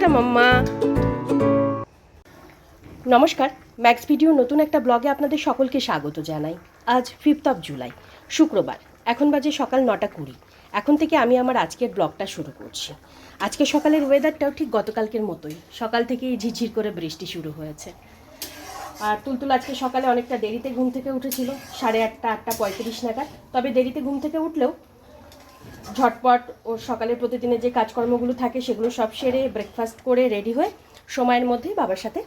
Tata, মাম্মা। নমস্কার। Max video নতুন একটা ব্লগে আপনাদের সকলকে স্বাগত জানাই। আজ ফিফথ অফ জুলাই শুক্রবার। এখন বাজে সকাল নটা কুড়ি। এখন থেকে আমি আমার আজকের ব্লগটা শুরু করছি। আজকে সকালের ওয়েদারটাও ঠিক গতকালকের মতোই। সকাল থেকেই ঝিরঝির করে বৃষ্টি শুরু হয়েছে। আর তুলতুল আজকে সকালে অনেকটা দেরিতে ঘুম থেকে উঠেছিল, সাড়ে আটটা আটটা পঁয়ত্রিশ নাগাদ। তবে দেরিতে ঘুম থেকে উঠলেও ঝটপট ওর সকালে প্রতিদিনের যে কাজকর্মগুলো থাকে সেগুলো সব সেরে ব্রেকফাস্ট করে রেডি হয়ে সময়ের মধ্যেই বাবার সাথে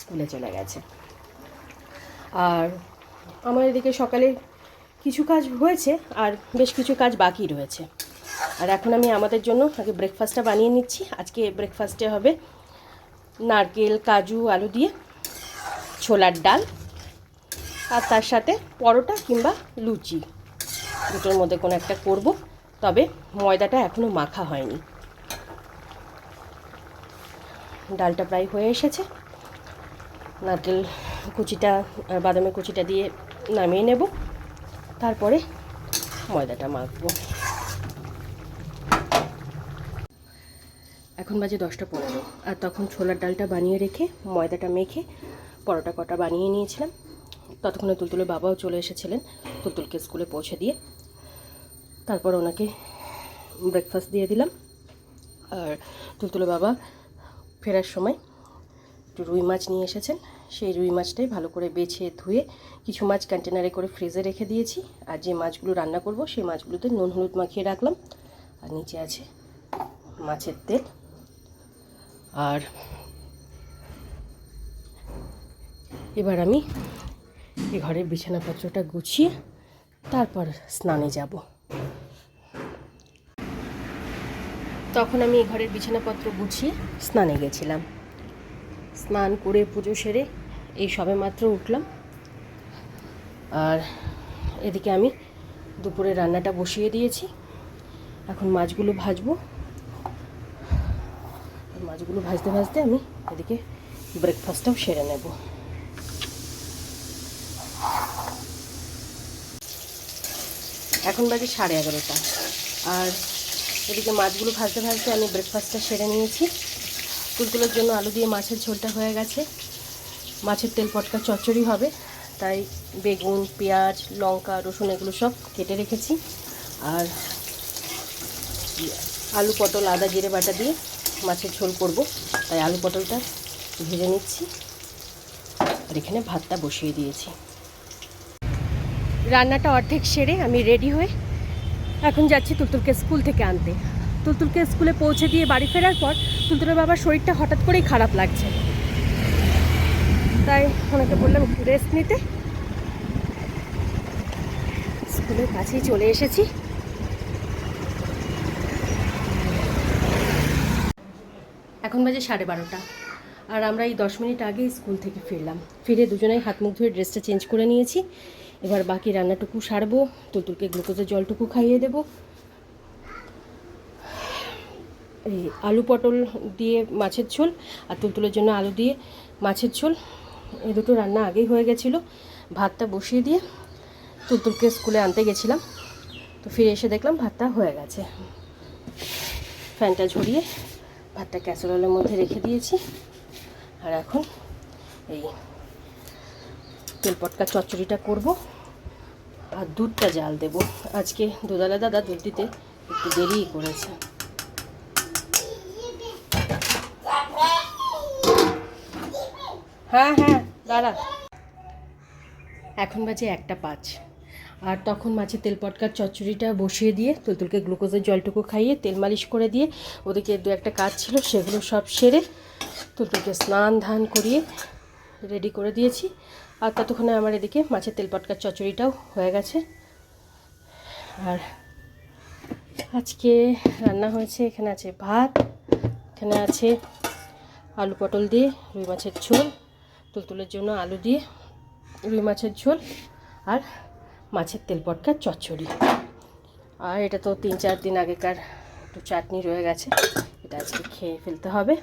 স্কুলে চলে গেছে। আর আমার এদিকে সকালে কিছু কাজ হয়েছে আর বেশ কিছু কাজ বাকি রয়েছে। আর এখন আমি আমাদের জন্য আগে ব্রেকফাস্টটা বানিয়ে নিচ্ছি। আজকে ব্রেকফাস্টে হবে নারকেল, কাজু, আলু দিয়ে ছোলার ডাল আর তার সাথে পরোটা কিংবা লুচি। দুটোর মধ্যে কোনো একটা করব। তবে ময়দাটা এখনও মাখা হয়নি। ডালটা প্রায় হয়ে এসেছে। নারকেল কুচিটা বাদামের কুচিটা দিয়ে নামিয়ে নেব। তারপরে ময়দাটা মাখবো। এখন বাজে দশটা পনেরো, আর তখন ছোলার ডালটা বানিয়ে রেখে, ময়দাটা মেখে পরোটা কটা বানিয়ে নিয়েছিলাম। ততক্ষণে তুলতুলের বাবাও চলে এসেছিলেন তুলতুলকে স্কুলে পৌঁছে দিয়ে। তারপর ওনাকে ব্রেকফাস্ট দিয়ে দিলাম। আর তুলতুলে বাবা ফেরার সময় একটু রুই মাছ নিয়ে এসেছেন। সেই রুই মাছটাই ভালো করে বেছে ধুয়ে কিছু মাছ কন্টেনারে করে ফ্রিজে রেখে দিয়েছি। আর যে মাছগুলো রান্না করব, সেই মাছগুলোতে নুন হলুদ মাখিয়ে রাখলাম। আর নিচে আছে মাছের তেল। আর এবার আমি এই ঘরের বিছানাপত্রটা গুছিয়ে তারপর স্নানে যাব। তখন আমি এই ঘরের বিছানাপত্র গুছিয়ে স্নানে গেছিলাম। স্নান করে পুজো সেরে এই সবে মাত্র উঠলাম। আর এদিকে আমি দুপুরে রান্নাটা বসিয়ে দিয়েছি। এখন মাছগুলো ভাজবো। মাছগুলো ভাজতে ভাজতে আমি এদিকে ব্রেকফাস্টটাও সেরে নেব। এখন বাজে সাড়ে এগারোটা। আর এদিকে মাছগুলো ভাজতে ভাজতে আমি ব্রেকফাস্টটা সেরে নিয়েছি। তুলতুলের জন্য আলু দিয়ে মাছের ঝোলটা হয়ে গেছে। মাছের তেল পটকা চচ্চড়ি হবে, তাই বেগুন, পেঁয়াজ, লঙ্কা, রসুন, এগুলো সব কেটে রেখেছি। আর আলু পটল, আদা, জিরে, বাটা দিয়ে মাছের ঝোল করব। তাই আলু পটলটা ভেজে নিচ্ছি। আর এখানে ভাতটা বসিয়ে দিয়েছি। রান্নাটা অর্ধেক সেরে আমি রেডি হয়ে এখন যাচ্ছি তুলতুলকে স্কুল থেকে আনতে। তুলতুলকে স্কুলে পৌঁছে দিয়ে বাড়ি ফেরার পর তুলতুলের বাবার শরীরটা হঠাৎ করেই খারাপ লাগছে। তাই ওনাকে বললাম রেস্ট নিতে। স্কুলের কাছেই চলে এসেছি। এখন বাজে সাড়ে বারোটা। আর আমরা এই দশ মিনিট আগে স্কুল থেকে ফিরলাম। ফিরে দুজনেই হাত মুখ ধুয়ে ড্রেসটা চেঞ্জ করে নিয়েছি। এবার বাকি রান্নাটুকু সারবো তুলতুলকে গ্লুকোজের জলটুকু খাইয়ে দেবো। এই আলু পটল দিয়ে মাছের ঝোল আর তুলতুলের জন্য আলু দিয়ে মাছের ঝোল। এই দুটো রান্না আগেই হয়ে গেছিল। ভাতটা বসিয়ে দিয়ে তুলতুলকে স্কুলে আনতে গেছিলাম। তো ফিরে এসে দেখলাম ভাতটা হয়ে গেছে। ফ্যানটা ঝরিয়ে ভাতটা ক্যাসেরোলের মধ্যে রেখে দিয়েছি। আর এখন এই তেল পটকা চচ্চড়িটা করব। আর দুধটা জাল দেব। আজকে দুধালা দাদা দুধ দিতে একটু দেরিই করেছে। হ্যাঁ হ্যাঁ দাঁড়া। এখন বাজে একটা পাঁচ। আর তখন মাছের তেল পটকার চচ্চড়িটা বসিয়ে দিয়ে তুলতুলকে গ্লুকোজের জলটুকু খাইয়ে তেল মালিশ করে দিয়ে ওদিকে দু একটা কাজ ছিল, সেগুলো সব সেরে তুলতুলকে স্নান ধান করিয়ে রেডি করে দিয়েছি। আর ততক্ষণে আমার এদিকে মাছের তেল পটকার চচ্চড়িটাও হয়ে গেছে। আর আজকে রান্না হয়েছে, এখানে আছে ভাত, এখানে আছে আলু পটল দিয়ে রুই মাছের ঝোল, তুলতুলের জন্য আলু দিয়ে রুই মাছের ঝোল আর মাছের তেল পটকার চচ্চড়ি। আর এটা তো তিন চার দিন আগেকার একটু চাটনি রয়ে গেছে, এটা আজকে খেয়ে ফেলতে হবে।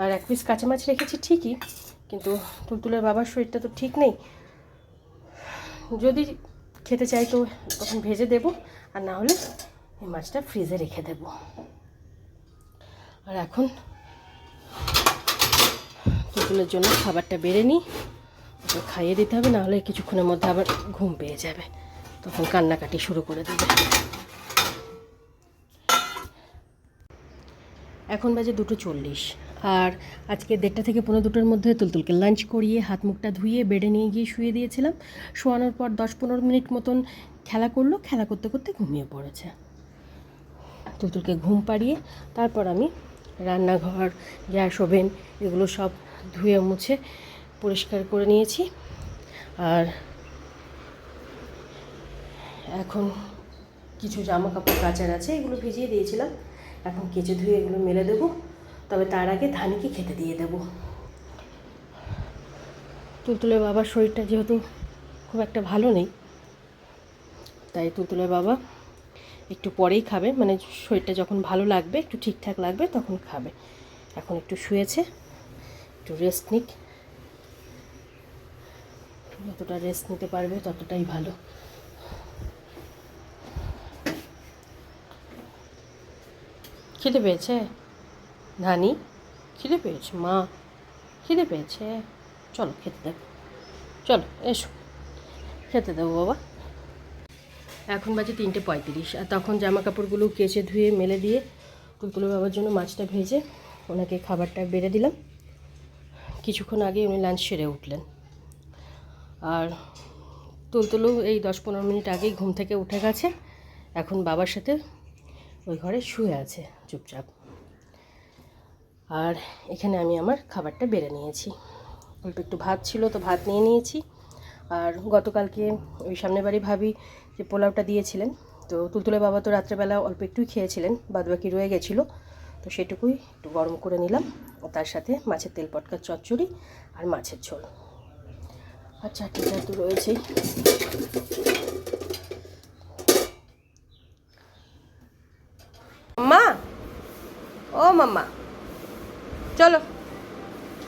আর এক পিস কাঁচা মাছ রেখেছি ঠিকই কিন্তু তুলতুলের বাবার শরীরটা তো ঠিক নেই। যদি খেতে চাই তো তখন ভেজে দেব, আর না হলে এই মাছটা ফ্রিজে রেখে দেব। আর এখন পুতুলের জন্য খাবারটা বেড়ে নিই। ওকে খাইয়ে দিতে হবে নাহলে কিছুক্ষণের মধ্যে আবার ঘুম পেয়ে যাবে। তখন কান্নাকাটি শুরু করে দেবে। এখন বাজে দুটো চল্লিশ। আর আজকে দেড়টা থেকে পনেরো দুটোর মধ্যে তুলতুলকে লাঞ্চ করিয়ে হাত মুখটা ধুয়ে বেডে নিয়ে গিয়ে শুয়ে দিয়েছিলাম। শোয়ানোর পর দশ পনেরো মিনিট মতন খেলা করল, খেলা করতে করতে ঘুমিয়ে পড়েছে। তুলতুলকে ঘুম পাড়িয়ে তারপর আমি রান্নাঘর, গ্যাস ওভেন এগুলো সব ধুয়ে মুছে পরিষ্কার করে নিয়েছি। আর এখন কিছু জামা কাপড় কাচার আছে, এগুলো ভিজিয়ে দিয়েছিলাম। এখন কেচে ধুয়ে এগুলো মেলে দেবো। তবে তার আগে ধানিকে খেতে দিয়ে দেবো। তুলতুলের বাবার শরীরটা যেহেতু খুব একটা ভালো নেই, তাই তুলতুলের বাবা একটু পরেই খাবে। মানে শরীরটা যখন ভালো লাগবে, একটু ঠিকঠাক লাগবে, তখন খাবে। এখন একটু শুয়েছে, একটু রেস্ট নিক। যতটা রেস্ট নিতে পারবে ততটাই ভালো। খিদে পেয়েছে? ধানি, খিদে পেয়েছে, মা। খিদে পেয়েছে। চলো খেতে দেবো চলো, এসো। খেতে দেবো বাবা। এখন বাজে তিনটে পঁয়ত্রিশ, আর তখন জামা কাপড়গুলো কেচে ধুয়ে, মেলে দিয়ে তুলতুলো বাবার জন্য মাছটা ভেজে ওনাকে খাবারটা বেড়ে দিলাম। কিছুক্ষণ আগে উনি লাঞ্চ সেরে উঠলেন। আর তুলতুলু এই দশ পনেরো মিনিট আগেই ঘুম থেকে উঠে গেছে। এখন বাবার সাথে ওই ঘরে শুয়ে আছে, চুপচাপ। আর এখানে আমি আমার খাবারটা বেড়ে নিয়েছি। অল্প একটু ভাত ছিল তো ভাত নিয়ে নিয়েছি। আর গতকালকে ওই সামনে বাড়ি ভাবি যে পোলাওটা দিয়েছিলেন। তো তুলতুলে বাবা তো রাত্রেবেলা অল্প একটুই খেয়েছিলেন, বাদবাকি রয়ে গেছিল। তো সেটুকুই একটু গরম করে নিলাম। তার সাথে মাছের তেল পটকার চচ্চড়ি আর মাছের ঝোল। আর চাটনিটা তো রয়েছেই মা ও মাম্মা! চলো।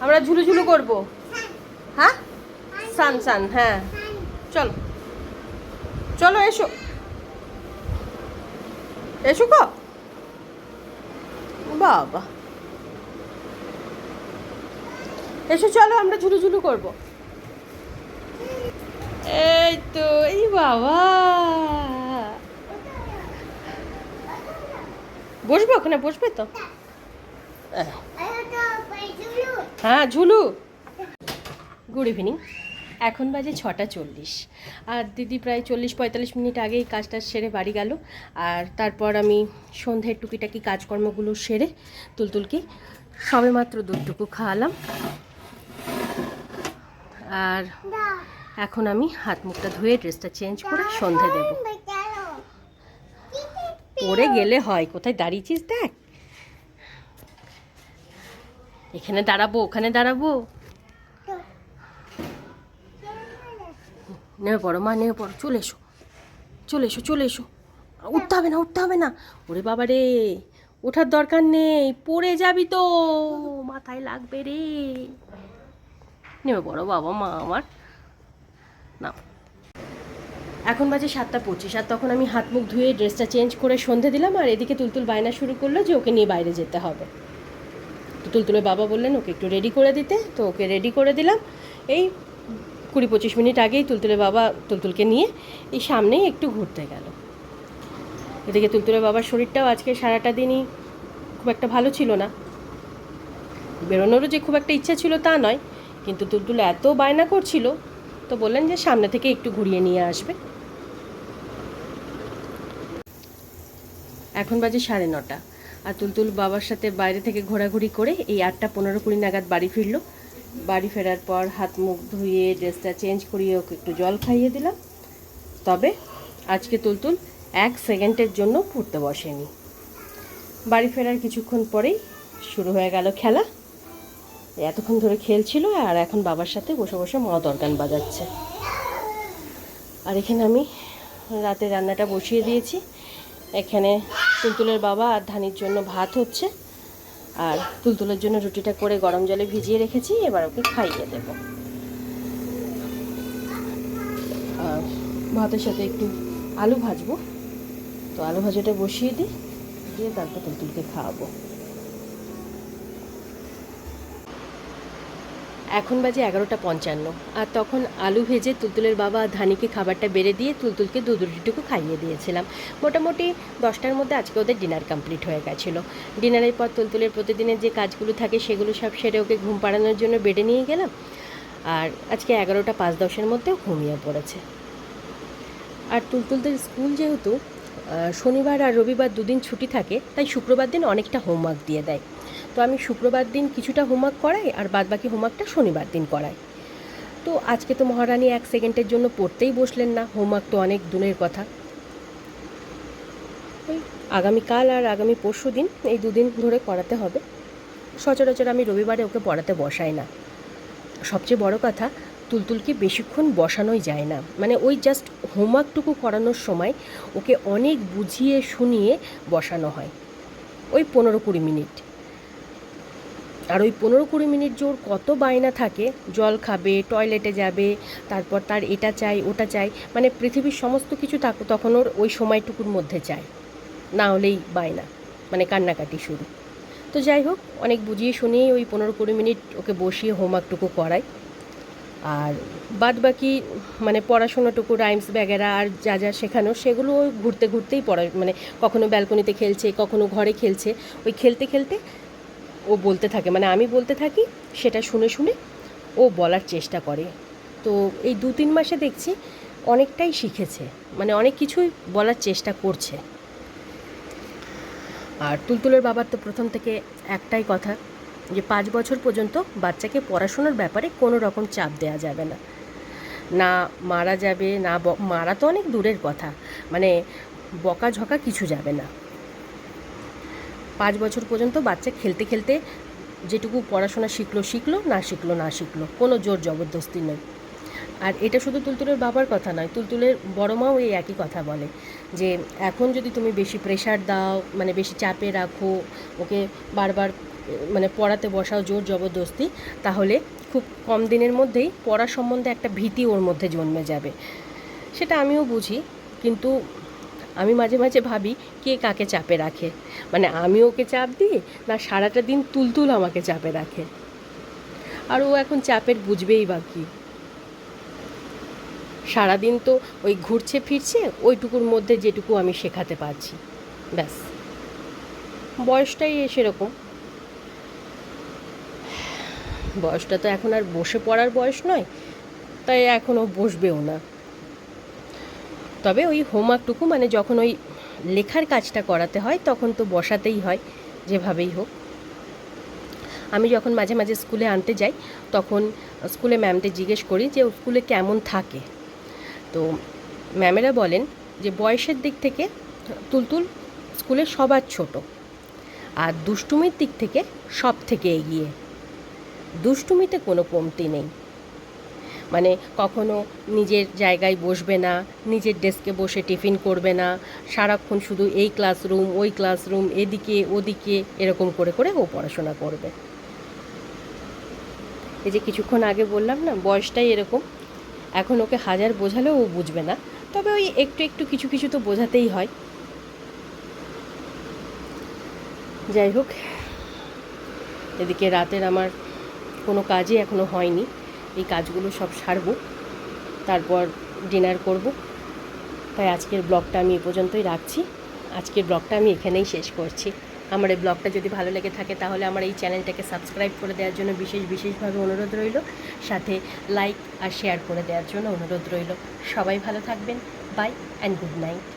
আমরা ঝুলু ঝুলু করব। হ্যাঁ? সান সান হ্যাঁ। চলো। চলো এসো। এসো গো। বাবা। এসো চলো আমরা ঝুলু ঝুলু করব। এই তো এই বাবা। বসবে ওখানে বসবে তো? আহ, হ্যাঁ ঝুলু। গুড ইভিনিং এখন বাজে ছটা চল্লিশ। আর দিদি প্রায় চল্লিশ পঁয়তাল্লিশ মিনিট আগেই কাজটা সেরে বাড়ি গেল। আর তারপর আমি সন্ধ্যের টুকিটাকি কাজকর্মগুলো সেরে তুলতুলকে সবে মাত্র দুধটুকু খাওয়ালাম। আর এখন আমি হাত মুখটা ধুয়ে ড্রেসটা চেঞ্জ করে সন্ধে দেব। পরে গেলে হয়, কোথায় দাঁড়িয়েছিস দেখ। এখানে দাঁড়াবো, ওখানে দাঁড়াবো। নেমে পড়ো, মা, নেমে পড়ো। চলে এসো চলে এসো চলে এসো। উঠতে হবে না, উঠতে হবে না। ওরে বাবা রে, ওঠার দরকার নেই, পড়ে যাবি তো। মাথায় লাগবে রে। নেমে পড়ো, বাবা, মা, আমার। না এখন বাজে সাতটা পঁচিশ, আর তখন আমি হাত মুখ ধুয়ে ড্রেসটা চেঞ্জ করে সন্ধে দিলাম, আর এদিকে তুলতুল বায়না শুরু করল যে ওকে নিয়ে বাইরে যেতে হবে। তো তুলতুলের বাবা বললেন, ওকে একটু রেডি করে দিতে। তো ওকে রেডি করে দিলাম। এই কুড়ি পঁচিশ মিনিট আগেই তুলতুলের বাবা তুলতুলকে নিয়ে এই সামনেই একটু ঘুরতে গেল। এদিকে তুলতুলের বাবার শরীরটাও আজকে সারাটা দিনই খুব একটা ভালো ছিল না। বেরোনোরও যে খুব একটা ইচ্ছা ছিল তা নয়, কিন্তু তুলতুল এত বায়না করছিল, তো বললেন যে সামনে থেকে একটু ঘুরিয়ে নিয়ে আসবে। এখন বাজে সাড়ে নটা। আর তুলতুল বাবার সাথে বাইরে থেকে ঘোরাঘুরি করে এই আটটা পনেরো কুড়ি নাগাদ বাড়ি ফিরলো। বাড়ি ফেরার পর হাত মুখ ধুয়ে ড্রেসটা চেঞ্জ করিয়ে ওকে একটু জল খাইয়ে দিলাম। তবে আজকে তুলতুল এক সেকেন্ডের জন্য পড়তে বসেনি। বাড়ি ফেরার কিছুক্ষণ পরেই শুরু হয়ে গেল খেলা। এতক্ষণ ধরে খেলছিল আর এখন বাবার সাথে বসে বসে মদ অর্গান বাজাচ্ছে। আর এখানে আমি রাতে রান্নাটা বসিয়ে দিয়েছি। এখানে তুলতুলের বাবা আর ধানির জন্য ভাত হচ্ছে। আর তুলতুলের জন্য রুটিটা করে গরম জলে ভিজিয়ে রেখেছি, এবার ওকে খাইয়ে দেব। আর ভাতের সাথে একটু আলু ভাজবো। তো আলু ভাজাটা বসিয়ে দিই, দিয়ে তারপর তুলতুলকে খাওয়াবো। এখন বাজে এগারোটা পঞ্চান্ন। আর তখন আলু ভেজে তুলতুলের বাবা ধানিকে খাবারটা বেড়ে দিয়ে তুলতুলকে দুধ রুটিটুকু খাইয়ে দিয়েছিলাম। মোটামুটি দশটার মধ্যে আজকে ওদের ডিনার কমপ্লিট হয়ে গেছিল। ডিনারের পর তুলতুলের প্রতিদিনের যে কাজগুলো থাকে সেগুলো সব সেরে ওকে ঘুম পাড়ানোর জন্য বেডে নিয়ে গেলাম। আর আজকে এগারোটা পাঁচ দশের মধ্যে ঘুমিয়ে পড়েছে। আর তুলতুলদের স্কুল যেহেতু শনিবার আর রবিবার দুদিন ছুটি থাকে, তাই শুক্রবার দিন অনেকটা হোমওয়ার্ক দিয়ে দেয়। তো আমি শুক্রবার দিন কিছুটা হোমওয়ার্ক করাই আর বাদবাকি হোমওয়ার্কটা শনিবার দিন করাই। তো আজকে তো মহারানী এক সেকেন্ডের জন্য পড়তেই বসলেন না, হোমওয়ার্ক তো অনেক দূরের কথা। আগামীকাল আর আগামী পরশু দিন এই দুদিন ধরে করাতে হবে। সচরাচর আমি রবিবারে ওকে পড়াতে বসাই না। সবচেয়ে বড় কথা, তুলতুলকে বেশিক্ষণ বসানোই যায় না। মানে ওই জাস্ট হোমওয়ার্কটুকু করানোর সময় ওকে অনেক বুঝিয়ে শুনিয়ে বসানো হয়। ওই পনেরো কুড়ি মিনিট। আর ওই পনেরো কুড়ি মিনিট জোর কত বায়না থাকে, জল খাবে টয়লেটে যাবে, তারপর তার এটা চাই, ওটা চাই মানে পৃথিবীর সমস্ত কিছু তখন ওর ওই সময়টুকুর মধ্যে চায়। না হলেই বায়না মানে কান্নাকাটি শুরু। তো যাই হোক, অনেক বুঝিয়ে শুনিয়ে ওই পনেরো কুড়ি মিনিট ওকে বসিয়ে হোমওয়ার্কটুকু করাই। আর বাদ বাকি মানে পড়াশোনাটুকু রাইমস ব্যাগেরা, আর যা যা শেখানো, সেগুলো ঘুরতে ঘুরতেই পড়া মানে কখনো ব্যালকনিতে খেলছে, কখনো ঘরে খেলছে। ওই খেলতে খেলতে ও বলতে থাকে মানে আমি বলতে থাকি, সেটা শুনে শুনে ও বলার চেষ্টা করে। তো এই দু তিন মাসে দেখছি অনেকটাই শিখেছে মানে অনেক কিছুই বলার চেষ্টা করছে। আর তুলতুলের বাবার তো প্রথম থেকে একটাই কথা, যে পাঁচ বছর পর্যন্ত বাচ্চাকে পড়াশোনার ব্যাপারে কোনো রকম চাপ দেওয়া যাবে না। না মারা যাবে, না মারা তো অনেক দূরের কথা মানে বকাঝকা কিছু যাবে না। পাঁচ বছর পর্যন্ত বাচ্চা খেলতে খেলতে যেটুকু পড়াশোনা শিখলো শিখলো, না শিখলো না শিখলো, কোনো জোর জবরদস্তি নেই। আর এটা শুধু তুলতুলের বাবার কথা নয়, তুলতুলের বড় মাও এই একই কথা বলে যে এখন যদি তুমি বেশি প্রেশার দাও মানে বেশি চাপে রাখো, ওকে বারবার মানে পড়াতে বসাও জোর জবরদস্তি, তাহলে খুব কম দিনের মধ্যেই পড়া সম্বন্ধে একটা ভীতি ওর মধ্যে জন্মে যাবে। সেটা আমিও বুঝি, কিন্তু আমি মাঝে মাঝে ভাবি কে কাকে চাপে রাখে। মানে আমি ওকে চাপ দিই, না সারাটা দিন তুলতুল আমাকে চাপে রাখে। আর ও এখন চাপের বুঝবেই বা কী। সারাদিন তো ওই ঘুরছে ফিরছে, ওইটুকুর মধ্যে যেটুকু আমি শেখাতে পারছি। ব্যাস। বয়সটাই সেরকম। বয়সটা তো এখন আর বসে পড়ার বয়স নয়, তাই এখন ও বসবেও না। তবে ওই হোমওয়ার্কটুকু মানে যখন ওই লেখার কাজটা করাতে হয়, তখন তো বসাতেই হয়, যেভাবেই হোক। আমি যখন মাঝে মাঝে স্কুলে আনতে যাই, তখন স্কুলে ম্যামকে জিজ্ঞেস করি যে স্কুলে কেমন থাকে? তো ম্যামেরা বলেন যে, বয়সের দিক থেকে তুলতুল স্কুলে সবার ছোট, আর দুষ্টুমির দিক থেকে সব থেকে এগিয়ে। দুষ্টুমিতে কোনো কমতি নেই। মানে কখনো নিজের জায়গায় বসবে না, নিজের ডেস্কে বসে টিফিন করবে না, সারাক্ষণ শুধু এই ক্লাসরুম, ওই ক্লাসরুম, এদিকে, ওদিকে এরকম করে করে ও পড়াশোনা করবে। এই যে কিছুক্ষণ আগে বললাম না, বয়সটাই এরকম, এখন ওকে হাজার বোঝালেও ও বুঝবে না, তবে ওই একটু একটু কিছু কিছু তো বোঝাতেই হয়। যাই হোক, এদিকে রাতের আমার কোনো কাজই এখনও হয়নি। এই কাজগুলো সব সারবো, তারপর ডিনার করব। তাই আজকের ব্লগটা আমি এ পর্যন্তই রাখছি। আজকের ব্লগটা আমি এখানেই শেষ করছি। আমার এই ব্লগটা যদি ভালো লেগে থাকে তাহলে আমার এই চ্যানেলটাকে সাবস্ক্রাইব করে দেওয়ার জন্য বিশেষ বিশেষভাবে অনুরোধ রইল। সাথে লাইক আর শেয়ার করে দেওয়ার জন্য অনুরোধ রইল। সবাই ভালো থাকবেন। Bye and good night.